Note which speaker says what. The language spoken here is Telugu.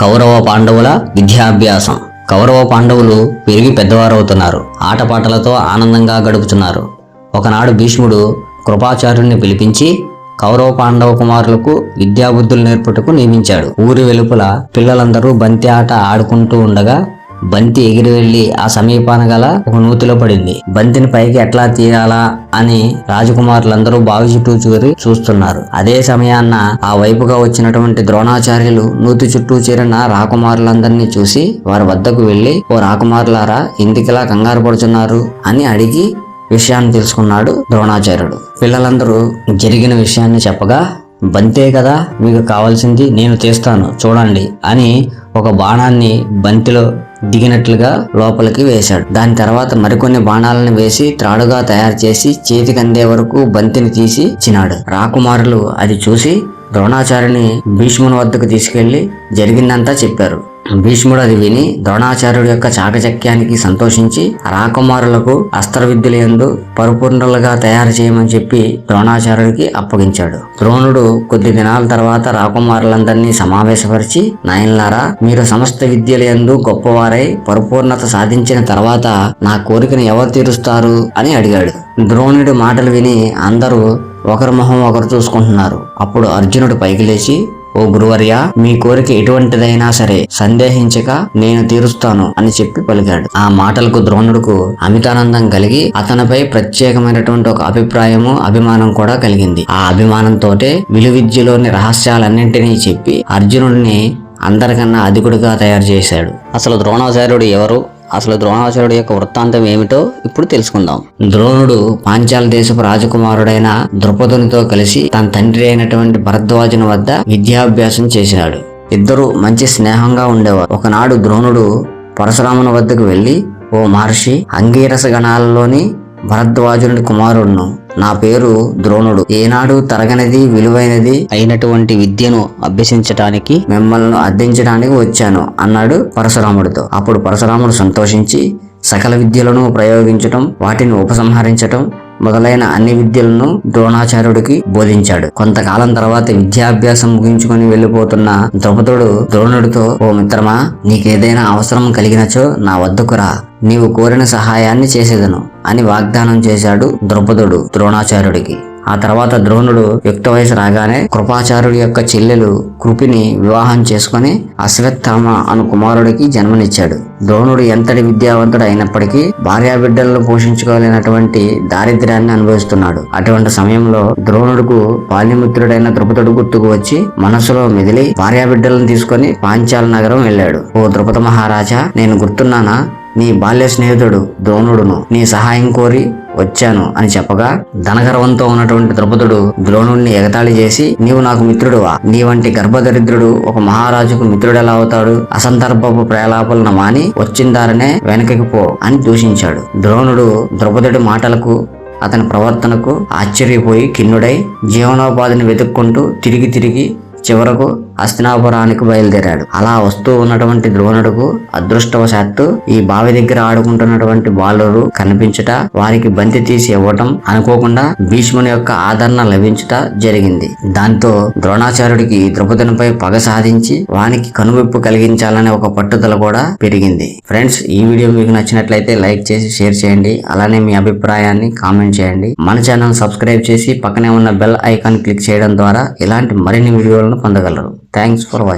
Speaker 1: కౌరవ పాండవుల విద్యాభ్యాసం. కౌరవ పాండవులు పెరిగి పెద్దవారవుతున్నారు. ఆటపాటలతో ఆనందంగా గడుపుతున్నారు. ఒకనాడు భీష్ముడు కృపాచార్యుని పిలిపించి కౌరవ పాండవ కుమారులకు విద్యాబుద్ధులు నేర్పుటకు నియమించాడు. ఊరి వెలుపల పిల్లలందరూ బంతి ఆట ఆడుకుంటూ ఉండగా బంతి ఎగిరి వెళ్ళి ఆ సమీపాన గల ఒక నూతిలో పడింది. బంతిని పైకి ఎట్లా తీయాలా అని రాజకుమారులందరూ బావి చుట్టూ చూరి చూస్తున్నారు. అదే సమయాన్న ఆ వైపుగా వచ్చినటువంటి ద్రోణాచార్యులు నూతి చుట్టూ చేరిన రాకుమారులందరినీ చూసి వారి వద్దకు వెళ్ళి ఓ రాకుమారులారా ఇందుకిలా కంగారు పడుతున్నారు? అని అడిగి విషయాన్ని తెలుసుకున్నాడు ద్రోణాచార్యుడు. పిల్లలందరూ జరిగిన విషయాన్ని చెప్పగా బంతే కదా మీకు కావాల్సింది నేను తీస్తాను చూడండి అని ఒక బాణాన్ని బంతిలో దిగినట్లుగా లోపలికి వేశాడు. దాని తర్వాత మరికొన్ని బాణాలను వేసి త్రాడుగా తయారు చేసి చేతికి అందే వరకు బంతిని తీసి చినాడు రాకుమారులు అది చూసి ద్రోణాచార్యుని భీష్ముని వద్దకు తీసుకెళ్ళి జరిగిందంతా చెప్పారు. భీష్ముడు అది విని ద్రోణాచార్యుడి యొక్క చాకచక్యానికి సంతోషించి రాకుమారులకు అస్త్ర విద్యలు పరిపూర్ణలుగా తయారు చేయమని చెప్పి ద్రోణాచార్యుడికి అప్పగించాడు. ద్రోణుడు కొద్ది దినాల తర్వాత రాకుమారులందరినీ సమావేశపరిచి నాయన్లారా మీరు సమస్త విద్యలందు గొప్పవారై పరిపూర్ణత సాధించిన తర్వాత నా కోరికను ఎవరు తీరుస్తారు? అని అడిగాడు. ద్రోణుడి మాటలు విని అందరూ ఒకరి మొహం ఒకరు చూసుకుంటున్నారు. అప్పుడు అర్జునుడు పైకి లేచి ఓ గురువర్య మీ కోరిక ఎటువంటిదైనా సరే సందేహించక నేను తీరుస్తాను అని చెప్పి పలికాడు. ఆ మాటలకు ద్రోణుడుకు అమితానందం కలిగి అతనిపై ప్రత్యేకమైనటువంటి ఒక అభిప్రాయము అభిమానం కూడా కలిగింది. ఆ అభిమానంతోటే విలువిద్యలోని రహస్యాలన్నింటినీ చెప్పి అర్జునుడిని అందరికన్నా అధికుడిగా తయారు చేశాడు. అసలు ద్రోణాచార్యుడు ఎవరు? అసలు ద్రోణాచార్యుడు యొక్క వృత్తాంతం ఏమిటో ఇప్పుడు తెలుసుకుందాం. ద్రోణుడు పాంచాల దేశపు రాజకుమారుడైన ద్రుపదునితో కలిసి తన తండ్రి అయినటువంటి భరద్వాజుని వద్ద విద్యాభ్యాసం చేశాడు. ఇద్దరు మంచి స్నేహంగా ఉండేవారు. ఒకనాడు ద్రోణుడు పరశురాముని వద్దకు వెళ్ళి ఓ మహర్షి అంగీరస గణాలలోని భరద్వాజుని కుమారుడును. నా పేరు ద్రోణుడు. ఏనాడు తరగనిది విలువైనది అయినటువంటి విద్యను అభ్యసించటానికి మిమ్మల్ని అర్థించడానికి వచ్చాను అన్నాడు పరశురాముడితో. అప్పుడు పరశురాముడు సంతోషించి సకల విద్యలను ప్రయోగించటం వాటిని ఉపసంహరించటం మొదలైన అన్ని విద్యలను ద్రోణాచార్యుడికి బోధించాడు. కొంతకాలం తర్వాత విద్యాభ్యాసం ముగించుకొని వెళ్ళిపోతున్న ద్రౌపదుడు ద్రోణుడితో ఓ మిత్రమా నీకేదైనా అవసరం కలిగినచో నా వద్దకు రా. నీవు కోరిన సహాయాన్ని చేసేదను. అని వాగ్దానం చేశాడు ద్రౌపదుడు ద్రోణాచార్యుడికి. ఆ తర్వాత ద్రోణుడు యుక్త వయసు రాగానే కృపాచార్యుడి యొక్క చెల్లెలు కృపిని వివాహం చేసుకుని అశ్వత్థామ అను కుమారుడికి జన్మనిచ్చాడు. ద్రోణుడు ఎంతటి విద్యావంతుడు అయినప్పటికీ భార్యాబిడ్డలను పోషించుకోలేనటువంటి దారిద్ర్యాన్ని అనుభవిస్తున్నాడు. అటువంటి సమయంలో ద్రోణుడుకు బాల్యమిత్రుడైన ద్రుపదుడు గుర్తుకు వచ్చి మనసులో మెదిలి భార్యాబిడ్డలను తీసుకొని పాంచాల నగరం వెళ్ళాడు. ఓ ద్రుపద మహారాజా నేను గుర్తున్నానా? నీ బాల్య స్నేహితుడు ద్రోణుడును నీ సహాయం కోరి వచ్చాను అని చెప్పగా ధనగర్వంతో ఉన్నటువంటి ద్రౌపదుడు ద్రోణుడిని ఎగతాళి చేసి నీవు నాకు మిత్రుడువా? నీ వంటి గర్భదరిద్రుడు ఒక మహారాజుకు మిత్రుడెలా అవుతాడు? అసందర్భపు ప్రలాపాలను మాని వచ్చిందారనే వెనకకి పో అని దూషించాడు. ద్రోణుడు ద్రౌపదుడి మాటలకు అతని ప్రవర్తనకు ఆశ్చర్యపోయి కిన్నుడై జీవనోపాధిని వెతుక్కుంటూ తిరిగి తిరిగి చివరకు హస్తినాపురానికి బయలుదేరాడు. అలా వస్తూ ఉన్నటువంటి ద్రోణుడుకు అదృష్టవశాత్తు ఈ బావి దగ్గర ఆడుకుంటున్నటువంటి బాలురు కనిపించుట వారికి బంతి తీసి ఇవ్వటం అనుకోకుండా భీష్ముని యొక్క ఆదరణ లభించుట జరిగింది. దాంతో ద్రోణాచార్యుడికి ద్రౌపదునిపై పగ సాధించి వానికి కనువిప్పు కలిగించాలనే ఒక పట్టుదల కూడా పెరిగింది. ఫ్రెండ్స్ ఈ వీడియో మీకు నచ్చినట్లయితే లైక్ చేసి షేర్ చేయండి. అలానే మీ అభిప్రాయాన్ని కామెంట్ చేయండి. మన ఛానల్ సబ్స్క్రైబ్ చేసి పక్కనే ఉన్న బెల్ ఐకాన్ క్లిక్ చేయడం ద్వారా ఇలాంటి మరిన్ని వీడియోలను పొందగలరు థ్యాంక్స్ ఫర్ వాచింగ్